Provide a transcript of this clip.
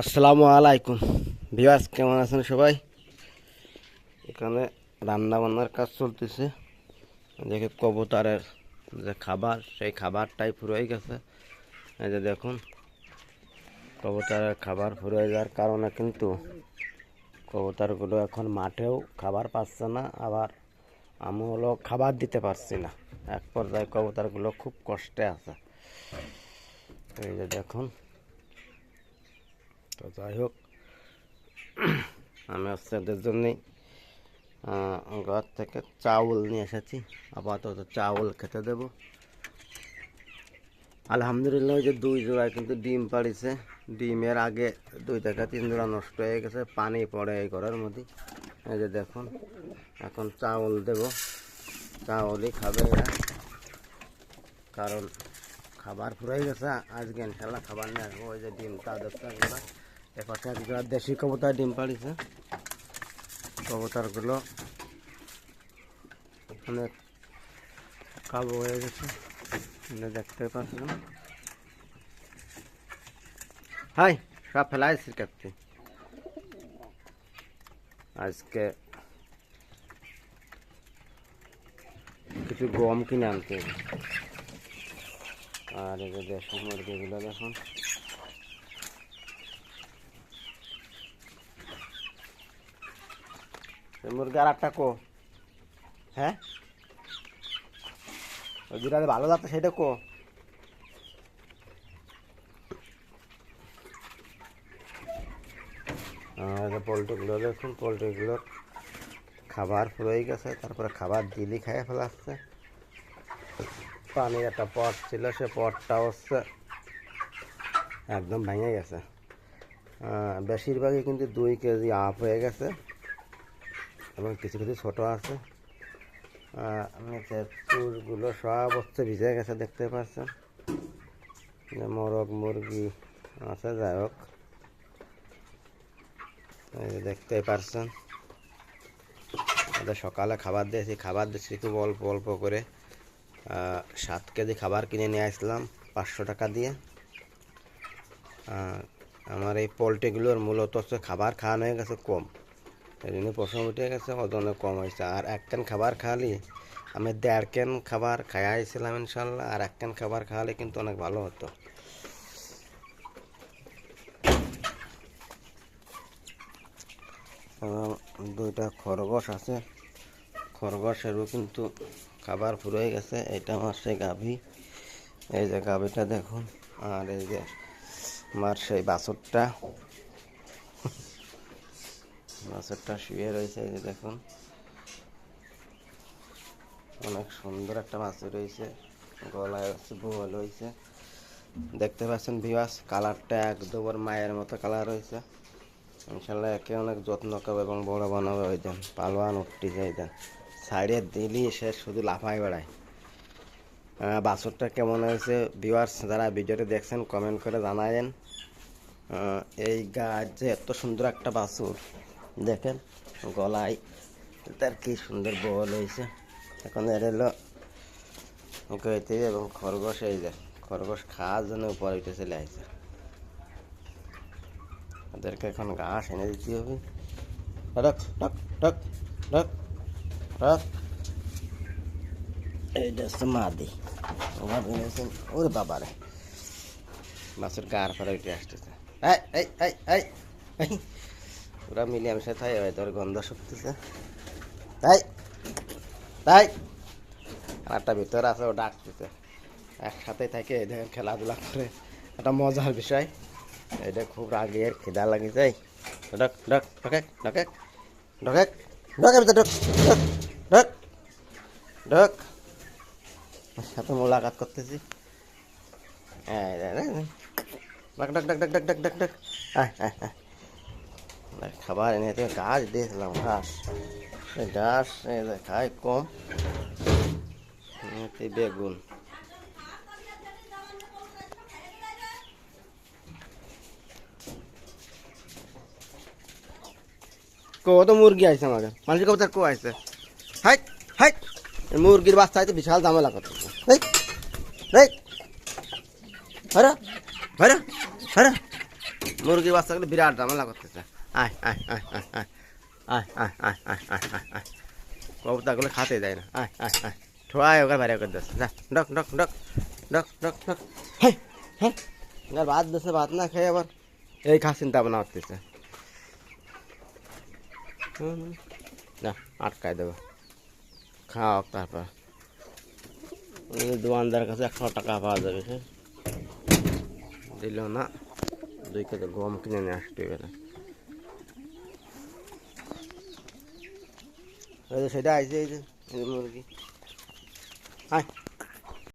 আসসালামু আলাইকুম। ভিওয়াস কেমন আছেন সবাই? এখানে রান্না বান্নার কাজ চলতেছে। দেখে কবুতরের যে খাবার, সেই খাবারটাই ফুরোই গেছে। এই যে দেখুন, কবুতরের খাবার ফুরোয় যাওয়ার কারণে কিন্তু কবুতরগুলো এখন মাঠেও খাবার পাচ্ছে না, আবার আমি হলো খাবার দিতে পারছি না। এক পর্যায়ে কবুতরগুলো খুব কষ্টে আছে। এই যে দেখুন তো যাই হোক। আমি হচ্ছে এদের জন্যেই ঘর থেকে চাউল নিয়ে এসেছি। আপাতত চাউল খেতে দেব। আলহামদুলিল্লাহ যে দুই জোড়ায় কিন্তু ডিম পাড়িছে। ডিমের আগে দুই থেকে তিন জোড়া নষ্ট হয়ে গেছে, পানি পড়ে এই ঘরের মধ্যে। এই যে দেখুন, এখন চাউল দেব। চাউলই খাবে এরা। কারণ খাবার ফুরাই গেছে, আজকে ইনশাল্লাহ খাবার নিয়ে আসব ওই যে ডিমটা দেখতে এপাশে জোড়া দেশি কবুতর, ডিম পাড়িছে। কবুতরগুলো অনেক কালো হয়ে গেছে। দেখতে পাচ্ছেন। হাই, সব ফেলাইছি কাটতে। আজকে কিছু গম কিনে আনতে আর এই যে দেশি মুরগিগুলো দেখুন। মুরগি আর একটা কো। হ্যাঁ? ওই ভালো যাচ্ছে, সেটা কো। পোলট্রিগুলো, দেখুন পোলট্রিগুলোর খাবার ফুরোই গেছে, তারপরে খাবার দিলি খাইয়ে ফেলাচ্ছে পানির একটা পট ছিল, সে পটটা হচ্ছে একদম ভেঙে গেছে। বেশিরভাগই কিন্তু দুই কেজি আপ হয়ে গেছে। এবং কিছু কিছু ছোটো আছে। নিচের চুরগুলো সব হচ্ছে ভিজে গেছে দেখতে পাচ্ছেন। যে মোরগ, মুরগি আছে, যাই হোক। দেখতে পারছেন সকালে খাবার দিয়েছি। খাবার দিয়েছি খুব অল্প অল্প করে। সাত কেজি খাবার কিনে নিয়ে আসলাম, পাঁচশো টাকা দিয়ে। আমার এই পোলট্রিগুলোর মূলত হচ্ছে খাবার খাওয়ানো হয়ে গেছে কম। এই জন্য পশম উঠে গেছে, ওজনে কম হয়েছে। আর এক ক্যান খাবার খাওয়ালি? আমি দেড় ক্যান খাবার খাইয়াছিলাম ইনশাল্লাহ, আর এক ক্যান খাবার খাওয়ালে কিন্তু অনেক ভালো হতো। দুইটা খরগোশ আছে। খরগোশেরও কিন্তু খাবার ফুরিয়ে গেছে। এটা আমার সেই গাভী। এই যে গাভীটা দেখুন। আর এই যে আমার সেই বাছরটা। বাছরটা শুয়ে রয়েছে এই যে দেখুন। অনেক সুন্দর একটা বাছুর রয়েছে। গলায় বোয়াল হয়েছে দেখতে পাচ্ছেন ভিওয়াস কালারটা একদম ওর মায়ের মতো কালার হয়েছে ইনশাল্লাহ একে অনেক যত্ন করবে এবং বড় বানাবে ওই দেন। পালোয়ান উঠতে যাই দেন। সাইডে দিলি সে শুধু লাফায় বেড়ায়। বাছুরটা কেমন হয়েছে? ভিউয়ার্স যারা ভিডিওটি দেখছেন কমেন্ট করে জানায়েন। এই গাছ যে এত সুন্দর একটা বাছুর দেখেন, গলায়। তার কি সুন্দর বল হয়েছে। এখন এর হলো গইতে এবং খরগোশ এই যে, খরগোশ খাওয়ার জন্য উপরে উঠে চলে আসছে। ওদেরকে এখন ঘাস এনে দিতে হবে। টক টক টক এইটা হচ্ছে মাদি। ওভার এনেছেন, ওরে বাবারে। মাছের গার ফেরা উঠে আসতেছে। এই এই এই। এই ওরা মিলিয়ামিশে থাই হয়তো তোর গন্ধ শুকতেছে। তাই তাই। একটা ভিতরে আছে ও ডাকতেছে। একসাথে থাকে দেখেন খেলাধুলা করে। একটা মজার বিষয়। এটা খুব রাগের খিদা লাগি যায় ডক ডক ডকে ডকে ডকে ডকে ভিতরে ডক ডক ডক সাথে মোলাকাত করতেছি। রে। ডক ডক ডক ডক ডক ডক ডক ডক আয় আয় দেখ, খাবার এনে তো ঘাস দিয়েছিলাম ঘাস ঘাস খায় কম বেগুন কত মুরগি আইছে আমাকে মানুষের কবতার কো আইছে হাইট এই মুরগির বাচ্চা আইতে বিশাল ঝামেলা করতেছে এই এই হরা হরা হরা মুরগির বাচ্চাগুলো বিরাট ঝামেলা করতেছে আয় আয় আয় আয় আয় আয় আয় আয় আয় আয় আয় আয় কবুতাগুলো খাতে দেয় না আয় আয় আয় ঠোয়াই ওকে বাইরে করে দিচ্ছে যা ডক ডক ডক ডক ডক ডক হ্যাঁ হ্যাঁ ভাত দিচ্ছে ভাত না খেয়ে আবার এই খা চিন্তা ভাবনা করতেছে না আটকায় দেবো খাও তারপর দোকানদার কাছে একশো টাকা পাওয়া যাবে হ্যাঁ দিল না দুই কেজি গম কিনে নিয়ে আসতে হবে সেটা আইসে এই যে মুরগি হ্যাঁ